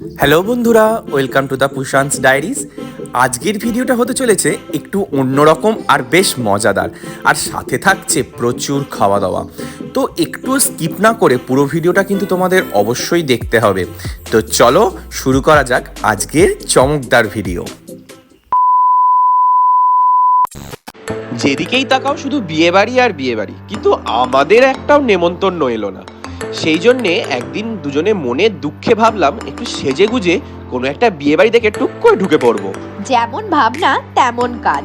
Hello বন্ধুরা, welcome to the Pushan's diaries. আজকের ভিডিওটা হতে চলেছে একটু অন্যরকম আর বেশ মজাদার, আর সাথে থাকছে প্রচুর খাওয়া দাওয়া তো একটু স্কিপ না করে পুরো ভিডিওটা কিন্তু তোমাদের অবশ্যই দেখতে হবে। তো চলো শুরু করা যাক আজকের চমকদার ভিডিও। যেদিকেই তাকাও শুধু বিয়ে বাড়ি আর বিয়ে বাড়ি কিন্তু আমাদের একটাও নেমন্তন্ন এলো না। সেই জন্যে একদিন দুজনে মনে দুঃখে ভাবলাম একটু সেজে গুজে কোনো একটা বিয়ে বাড়ি দেখে টুক করে ঢুকে পড়ব। যেমন ভাবনা তেমন কাজ।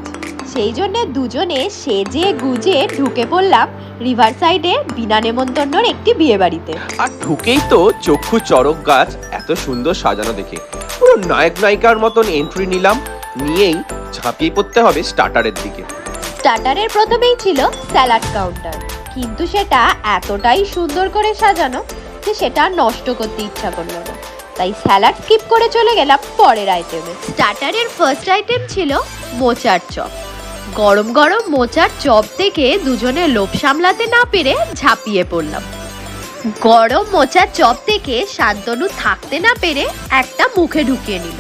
সেই জন্য দুজনে সেজে গুজে ঢুকে পড়লাম রিভার সাইডে বিনা নেমন্তন্নর একটি বিয়ে বাড়িতে আর ঢুকেই তো চক্ষু চরক গাছ এত সুন্দর সাজানো দেখে। পুরো নায়ক নায়িকার মতন এন্ট্রি নিলাম নিয়েই ঝাঁপিয়ে পড়তে হবে স্টার্টারের দিকে। স্টার্টারের প্রথমেই ছিল স্যালাড কাউন্টার কিন্তু সেটা এতটাই সুন্দর করে সাজানো যে সেটা নষ্ট করতে ইচ্ছা করল না। তাই স্যালাড স্কিপ করে চলে গেলাম পরের আইটেমে স্টার্টারের ফার্স্ট আইটেম ছিল মোচার চপ। গরম গরম মোচার চপ দেখে দুজনে লোভ সামলাতে না পেরে ঝাঁপিয়ে পড়লাম। গরম মোচার চপ দেখে শান্তনু থাকতে না পেরে একটা মুখে ঢুকিয়ে নিল।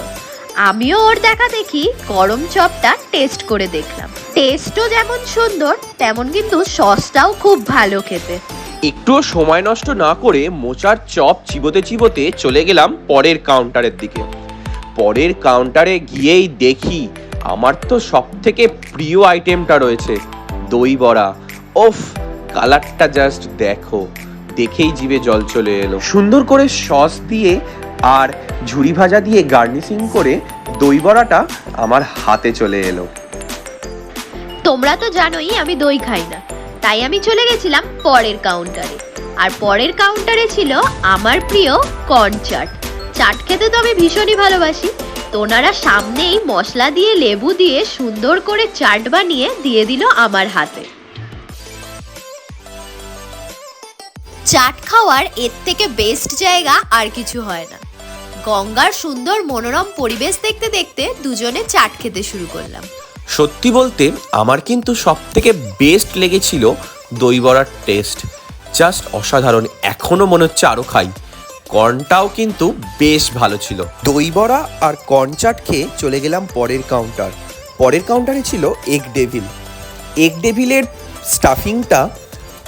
আমিও ওর দেখা দেখি গরম চপটা টেস্ট করে দেখলাম। টেস্টও যেমন সুন্দর, তেমন কিন্তু সসটাও খুব ভালো খেতে। একটুও সময় নষ্ট না করে মোচার চপ চিবোতে চিবোতে চলে গেলাম পরের কাউন্টারের দিকে। পরের কাউন্টারে গিয়েই দেখি আমার তো সব থেকে প্রিয় আইটেমটা রয়েছে, দই বড়া। ওফ কালারটা জাস্ট দেখো, দেখেই জিভে জল চলে এলো। সুন্দর করে সস দিয়ে আর ঝুরি ভাজা দিয়ে গার্নিশিং করে দই বড়াটা আমার হাতে চলে এলো। তোমরা তো জানোই আমি দই খাই না। তাই আমি চলে গেছিলাম পরের কাউন্টারে আর পরের কাউন্টারে ছিল আমার প্রিয় কর্ন চাট চাট খেতে তো আমি ভীষণই ভালোবাসি। তো ওনারা সামনেই মশলা দিয়ে লেবু দিয়ে সুন্দর করে চাট বানিয়ে দিয়ে দিল আমার হাতে। চাট খাওয়ার এর থেকে বেস্ট জায়গা আর কিছু হয় না। গঙ্গার সুন্দর মনোরম পরিবেশ দেখতে দেখতে দুজনে চাট খেতে শুরু করলাম। সত্যি বলতে আমার কিন্তু সব থেকে বেস্ট লেগেছিল দই বড়ার টেস্ট জাস্ট অসাধারণ এখনও মনে হচ্ছে আরও খাই। কর্নটাও কিন্তু বেশ ভালো ছিল। দই বড়া আর কর্ন চাট খেয়ে চলে গেলাম পরের কাউন্টার পরের কাউন্টারে ছিল এগ ডেভিল এগ ডেভিলের স্টাফিংটা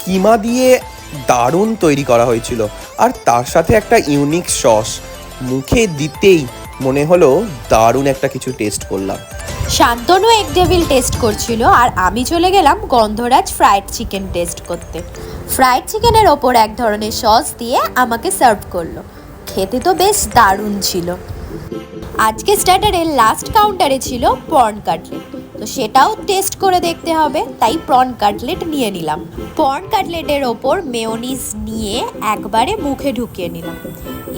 কিমা দিয়ে দারুণ তৈরি করা হয়েছিল। আর তার সাথে একটা ইউনিক সস মুখে দিতেই মনে হলো দারুণ একটা কিছু টেস্ট করলাম। শান্তনু এগ ডেভিল টেস্ট করছিল আর আমি চলে গেলাম গন্ধরাজ ফ্রাইড চিকেন টেস্ট করতে। ফ্রাইড চিকেনের ওপর এক ধরনের সস দিয়ে আমাকে সার্ভ করল। খেতে তো বেশ দারুণ ছিল। আজকে স্টার্টারের লাস্ট কাউন্টারে ছিল পর্ন কাটলেট তো সেটাও টেস্ট করে দেখতে হবে, তাই প্রন কাটলেট নিয়ে নিলাম। প্রন কাটলেটের ওপর মেয়োনিজ নিয়ে একবারে মুখে ঢুকিয়ে নিলাম।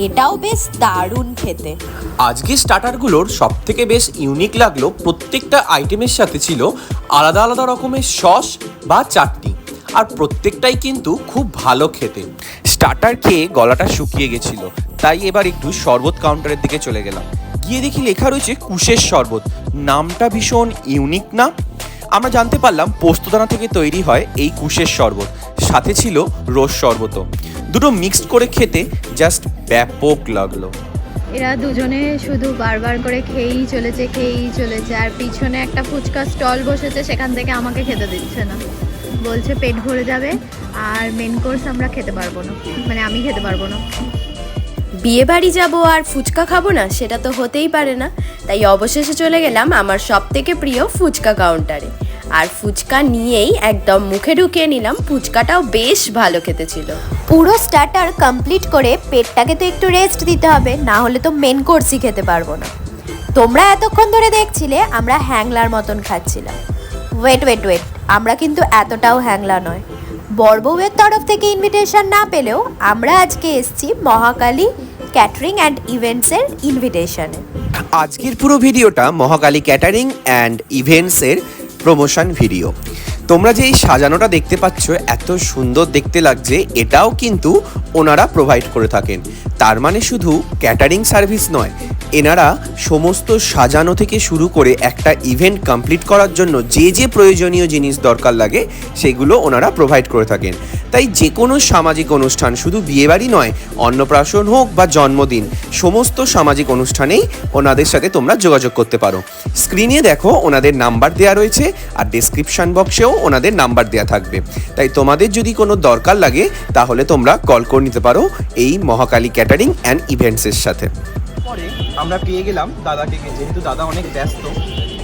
এটাও বেশ দারুণ খেতে। আজকে স্টার্টারগুলোর সব থেকে বেশ ইউনিক লাগল প্রত্যেকটা আইটেমের সাথে ছিল আলাদা আলাদা রকমের সস বা চাটনি। আর প্রত্যেকটাই কিন্তু খুব ভালো খেতে। স্টার্টার খেয়ে গলাটা শুকিয়ে গেছিল, তাই এবার একটু শরবত কাউন্টারের দিকে চলে গেলাম। গিয়ে দেখি লেখা রয়েছে কুশের শরবত। নামটা ভীষণ ইউনিক না? আমরা জানতে পারলাম পোস্তদানা থেকে তৈরি হয় এই কুশের শরবত। সাথে ছিল রোজ শরবতও। দুটো মিক্সড করে খেতে জাস্ট ব্যাপক লাগল। এরা দুজনে শুধু বারবার করে খেয়েই চলেছে খেয়েই চলেছে আর পিছনে একটা ফুচকা স্টল বসেছে সেখান থেকে আমাকে খেতে দিচ্ছে না। বলছে পেট ভরে যাবে আর মেন কোর্স আমরা খেতে পারব না। মানে আমি খেতে পারব না। বিয়ে বাড়ি যাব আর ফুচকা খাব না সেটা তো হতেই পারে না। তাই অবশেষে চলে গেলাম আমার সব থেকে প্রিয় ফুচকা কাউন্টারে আর ফুচকা নিয়েই একদম মুখে ঢুকিয়ে নিলাম ফুচকাটাও বেশ ভালো খেতে ছিল। পুরো স্টার্টার কমপ্লিট করে পেটটাকে তো একটু রেস্ট দিতে হবে, না হলে তো মেন কোর্সই খেতে পারব না। তোমরা এতক্ষণ ধরে দেখছিলে, আমরা হ্যাংলার মতন খাচ্ছিলাম। ওয়েট ওয়েট ওয়েট আমরা কিন্তু এতটাও হ্যাংলা নয়। বড়বউয়ের তরফ থেকে ইনভিটেশন না পেলেও আমরা আজকে এসেছি মহাকালী ক্যাটারিং অ্যান্ড ইভেন্টসের ইনভিটেশনে আজকের পুরো ভিডিওটা মহাকালী ক্যাটারিং অ্যান্ড ইভেন্টসের প্রমোশন ভিডিও তোমরা যে এই সাজানোটা দেখতে পাচ্ছ, এত সুন্দর দেখতে লাগছে, এটাও কিন্তু ওনারা প্রোভাইড করে থাকেন। তার মানে শুধু ক্যাটারিং সার্ভিস নয় এনারা সমস্ত সাজানো থেকে শুরু করে একটা ইভেন্ট কমপ্লিট করার জন্য যে যে প্রয়োজনীয় জিনিস দরকার লাগে, সেগুলো ওনারা প্রোভাইড করে থাকেন। তাই যে কোনো সামাজিক অনুষ্ঠান শুধু বিয়েবাড়ি নয়, অন্নপ্রাশন হোক বা জন্মদিন, সমস্ত সামাজিক অনুষ্ঠানেই ওনাদের সাথে তোমরা যোগাযোগ করতে পারো। স্ক্রিনে দেখো ওনাদের নাম্বার দেওয়া রয়েছে আর ডিসক্রিপশন বক্সেও ওনাদের নাম্বার দেওয়া থাকবে। তাই তোমাদের যদি কোনো দরকার লাগে, তাহলে তোমরা কল করে নিতে পারো এই মহাকালী ক্যাটারিং অ্যান্ড ইভেন্টসের সাথে। পরে আমরা পেয়ে গেলাম দাদাকে যেহেতু দাদা অনেক ব্যস্ত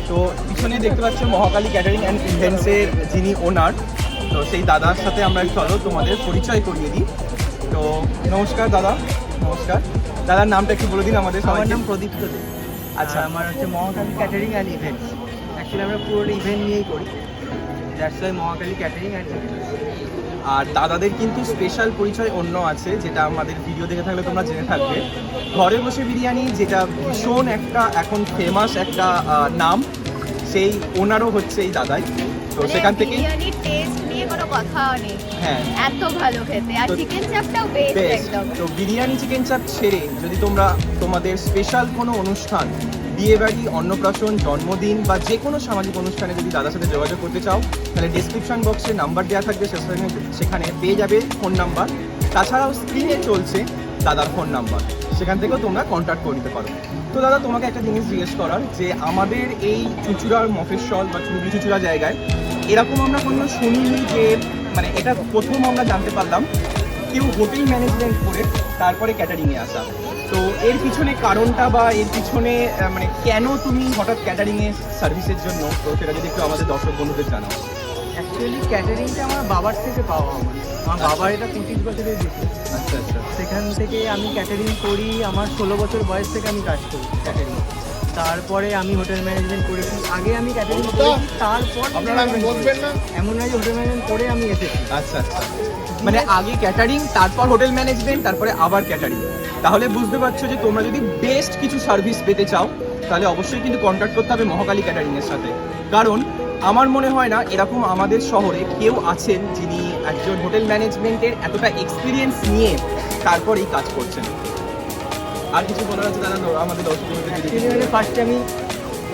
তো পিছনে দেখতে পাচ্ছ মহাকালী ক্যাটারিং অ্যান্ড ইভেন্টসের যিনি ওনার তো সেই দাদার সাথে আমরা চলো তোমাদের পরিচয় করিয়ে দিই। তো নমস্কার দাদা নমস্কার। দাদার নামটা একটু বলে দিন আমাদের সবাইকে। নাম প্রদীপ আচ্ছা। আচ্ছা আমার হচ্ছে Mahakali catering and events. Actually আমরা পুরো ইভেন্ট নিয়েই করি। That's why Mahakali catering and events. আর দাদাদের কিন্তু স্পেশাল পরিচয় অন্য আছে যেটা আমাদের ভিডিও দেখে থাকলে তোমরা জেনে থাকবে। ঘরে বসে বিরিয়ানি যেটা ভীষণ একটা এখন ফেমাস একটা নাম সেই ওনারও হচ্ছে এই দাদাই। তো সেখান থেকে হ্যাঁ। এত ভালো খেতে। আর তো- চিকেন চাপটাও বেস্ট বেস্ট একদম। তো বিরিয়ানি চিকেন চাপ ছেড়ে যদি তোমরা তোমাদের স্পেশাল কোনো অনুষ্ঠান বিয়েবাড়ি, অন্নপ্রাশন, জন্মদিন বা যে কোনো সামাজিক অনুষ্ঠানে যদি দাদার সাথে যোগাযোগ করতে চাও, তাহলে ডিসক্রিপশন বক্সে নাম্বার দেওয়া থাকবে সেখানে সেখানে পেয়ে যাবে ফোন নাম্বার তাছাড়াও স্ক্রিনে চলছে দাদার ফোন নাম্বার সেখান থেকেও তোমরা কন্ট্যাক্ট করে নিতে পারো। তো দাদা, তোমাকে একটা জিনিস জিজ্ঞেস করার যে আমাদের এই চুচুড়ার মফেশ্বল বা চুচুড়ি চুচুড়া জায়গায়, এরকম আমরা কোনো শুনিনি যে মানে এটা প্রথম আমরা জানতে পারলাম কেউ হোটেল ম্যানেজমেন্ট করে তারপরে ক্যাটারিংয়ে আসা। তো এর পিছনে কারণটা বা এর পিছনে মানে কেন তুমি হঠাৎ ক্যাটারিংয়ে সার্ভিসের জন্য? তো সেটা যদি একটু আমাদের দর্শক বন্ধুদের জানাও। অ্যাকচুয়ালি ক্যাটারিংটা আমার বাবার থেকে পাওয়া আমার। আমার বাবার এটা পঁচিশ বছরের বিজনেস আচ্ছা আচ্ছা। সেখান থেকে আমি ক্যাটারিং করি আমার ষোলো বছর বয়স থেকে আমি কাজ করি ক্যাটারিং তারপরে আমি হোটেল ম্যানেজমেন্ট করেছি। আগে আমি ক্যাটারিং করেছি তারপর এমন নয় যে হোটেল ম্যানেজমেন্ট করে আমি এসেছি। আচ্ছা আচ্ছা। মানে আগে ক্যাটারিং তারপর হোটেল ম্যানেজমেন্ট তারপরে আবার ক্যাটারিং তাহলে বুঝতে পারছ যে তোমরা যদি বেস্ট কিছু সার্ভিস পেতে চাও, তাহলে অবশ্যই কিন্তু কন্ট্যাক্ট করতে হবে মহাকালী ক্যাটারিং এর সাথে। কারণ আমার মনে হয় না এরকম আমাদের শহরে কেউ আছেন যিনি একজন হোটেল ম্যানেজমেন্টের এতটা এক্সপিরিয়েন্স নিয়ে তারপরেই কাজ করছেন। আর কিছু বলার আছে? দাদা আমাদের দর্শক ফার্স্টে আমি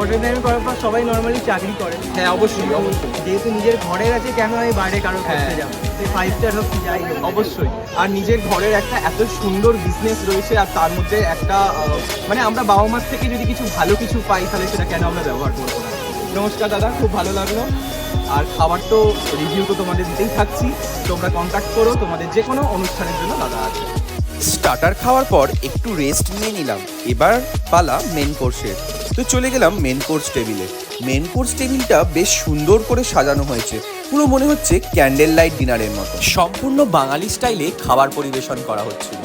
হোটেল ম্যানেজমেন্ট করার পর সবাই নর্মালি চাকরি করে। হ্যাঁ অবশ্যই অবশ্যই। যেহেতু নিজের ঘরের আছে কেন আমি বাইরে কারও করতে। যাব? ফাইভ স্টার হোক যাই অবশ্যই। আর নিজের ঘরের একটা এত সুন্দর বিজনেস রয়েছে আর তার মধ্যে একটা মানে আমরা বাবা মার থেকে যদি কিছু ভালো কিছু পাই তাহলে সেটা কেন আমরা ব্যবহার করব না? নমস্কার দাদা খুব ভালো লাগল। আর খাবার তো রিভিউ তো তোমাদের দিতেই থাকছি। তোমরা কন্ট্যাক্ট করো তোমাদের যে কোনো অনুষ্ঠানের জন্য দাদা আছে। স্টার্টার খাওয়ার পর একটু রেস্ট নিয়ে নিলাম। এবার পালা মেন কোর্সের তো চলে গেলাম মেন কোর্স টেবিলে মেন কোর্স টেবিলটা বেশ সুন্দর করে সাজানো হয়েছে। পুরো মনে হচ্ছে ক্যান্ডেল লাইট ডিনারের মতো। সম্পূর্ণ বাঙালি স্টাইলে খাবার পরিবেশন করা হচ্ছিল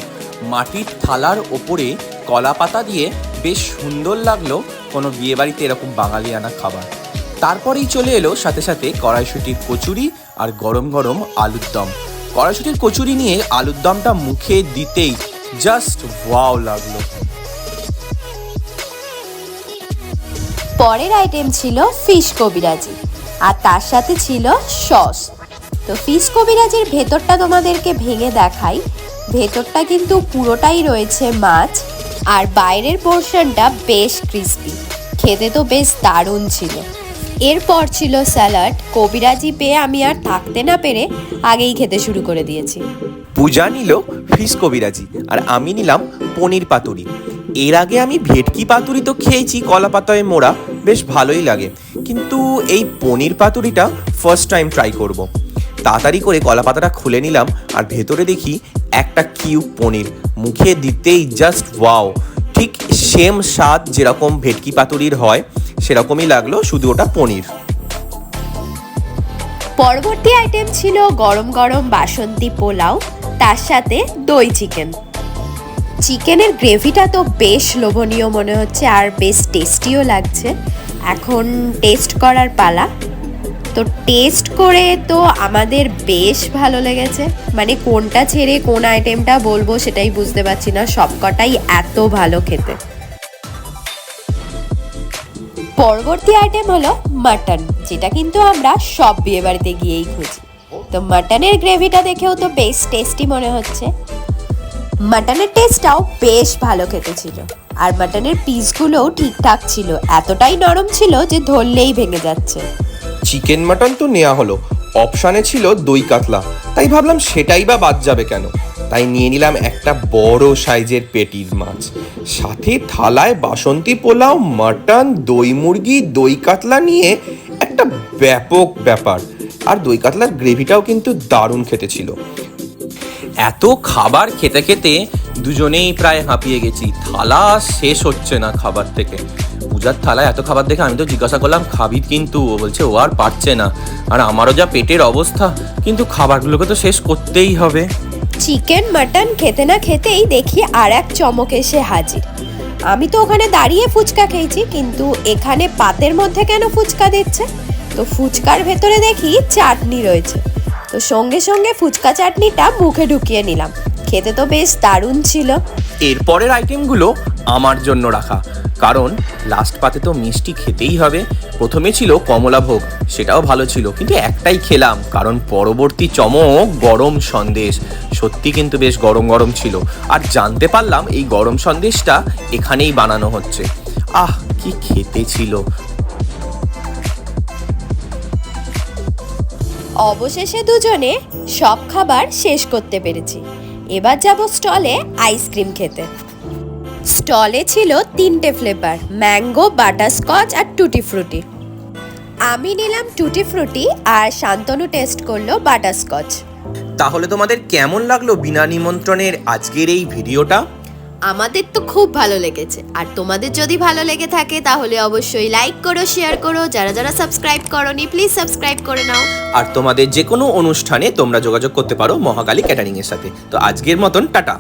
মাটির থালার ওপরে কলা পাতা দিয়ে বেশ সুন্দর লাগল কোনো বিয়েবাড়িতে এরকম বাঙালিয়ানা খাবার। তারপরেই চলে এলো সাথে সাথে কড়াইশুটির কচুরি আর গরম গরম আলুর দম। কড়াইশুটির কচুরি নিয়ে আলুর দমটা মুখে দিতেই জাস্ট ওয়াও লাগল। পরের আইটেম ছিল ফিশ কবিরাজি, আর তার সাথে ছিল সস তো ফিশ কবিরাজির ভেতরটা তোমাদেরকে ভেঙে দেখাই। ভেতরটা কিন্তু পুরোটাই রয়েছে মাছ, আর বাইরের পোর্শনটা বেশ ক্রিস্পি খেতে তো বেশ দারুণ ছিল। এরপর ছিল স্যালাড। কবিরাজি পেয়ে আমি আর থাকতে না পেরে আগেই খেতে শুরু করে দিয়েছি। পূজা নিল ফিশ কবিরাজি আর আমি নিলাম পনির পাতুরি। এর আগে আমি ভেটকি পাতুরি তো খেয়েছি, কলা পাতায় মোড়া, বেশ ভালোই লাগে। কিন্তু এই পনির পাতুরিটা ফার্স্ট টাইম ট্রাই করব। তাড়াতাড়ি করে কলা পাতাটা খুলে নিলাম আর ভেতরে দেখি একটা কিউব পনির। মুখে দিতেই জাস্ট ওয়াও ঠিক সেম স্বাদ যেরকম ভেটকি পাতুরির হয়। সেরকমই লাগল, শুধু ওটা পনির। পরবর্তী আইটেম ছিল গরম গরম বাসন্তী পোলাও, তার সাথে দই চিকেন চিকেনের গ্রেভিটা তো বেশ লোভনীয় মনে হচ্ছে, আর বেশ টেস্টিও লাগছে। এখন টেস্ট করার পালা। তো টেস্ট করে তো আমাদের বেশ ভালো লেগেছে। মানে কোনটা ছেড়ে কোন আইটেমটা বলব সেটাই বুঝতে পারছি না, সবকটাই এত ভালো খেতে। পরবর্তী আইটেম হলো মাটন যেটা কিন্তু আমরা সব বিয়ে বাড়িতে গিয়েই খুঁজি। তো মাটনের গ্রেভিটা দেখেও তো বেশ টেস্টি মনে হচ্ছে। মাটনের টেস্টটাও বেশ ভালো খেতে ছিল। আর মাটনের পিসগুলোও ঠিকঠাক ছিল, এতটাই নরম ছিল যে ধরলেই ভেঙে যাচ্ছে। চিকেন মাটন তো নেওয়া হলো। অপশানে ছিল দই কাতলা। তাই ভাবলাম সেটাই বা বাদ যাবে কেন? তাই নিয়ে নিলাম একটা বড় সাইজের পেটির মাছ। সাথে থালায় বাসন্তী পোলাও, মাটন, দই মুরগি, দই কাতলা নিয়ে একটা ব্যাপক ব্যাপার। আর দই কাতলার গ্রেভিটাও কিন্তু দারুণ খেতে ছিল। এত খাবার খেতে খেতে দুজনেই প্রায় হাঁপিয়ে গেছি। থালা শেষ হচ্ছে না খাবার থেকে। পূজার থালায় এত খাবার দেখে আমি তো জিজ্ঞাসা করলাম, খাবি কিন্তু? ও বলছে, ও আর পারছে না। আর আমারও যা পেটের অবস্থা, কিন্তু খাবারগুলোকে তো শেষ করতেই হবে। চিকেন, মাটন খেতে না খেতেই দেখি আর এক চমক এসে হাজির। আমি তো ওখানে দাঁড়িয়ে ফুচকা খেয়েছি, কিন্তু এখানে পাতের মধ্যে কেন ফুচকা দিচ্ছে? তো ফুচকার ভেতরে দেখি চাটনি রয়েছে। তো সঙ্গে সঙ্গে ফুচকা চাটনিটা মুখে ঢুকিয়ে নিলাম। খেতে তো বেশ দারুণ ছিল। এরপরের আইটেমগুলো আমার জন্য রাখা। কারণ লাস্ট পাতে তো মিষ্টি খেতেই হবে। প্রথমে ছিল কমলা ভোগ, সেটাও ভালো ছিল, কিন্তু একটাই খেলাম, কারণ পরবর্তী চমক গরম সন্দেশ। সত্যি কিন্তু বেশ গরম গরম ছিল। আর জানতে পারলাম এই গরম সন্দেশটা এখানেই বানানো হচ্ছে। আহ, কি খেতে ছিল। অবশেষে দুজনে সব খাবার শেষ করতে পেরেছি। এবার যাব স্টলে আইসক্রিম খেতে। স্টলে ছিল তিনটে ফ্লেভার ম্যাঙ্গো বাটারস্কচ আর টুটি ফ্রুটি আমি নিলাম টুটি ফ্রুটি আর শান্তনু টেস্ট করল বাটারস্কচ তাহলে তোমাদের কেমন লাগল বিনা নিমন্ত্রণের আজকের এই ভিডিওটা? আমাদের তো খুব ভালো লেগেছে। আর তোমাদের যদি ভালো লেগে থাকে তাহলে অবশ্যই লাইক করো শেয়ার করো। যারা যারা সাবস্ক্রাইব করনি প্লিজ সাবস্ক্রাইব করে নাও। আর তোমাদের যে কোনো অনুষ্ঠানে তোমরা যোগাযোগ করতে পারো মহাকালী ক্যাটারিং এর সাথে। তো আজকের মতন টাটা।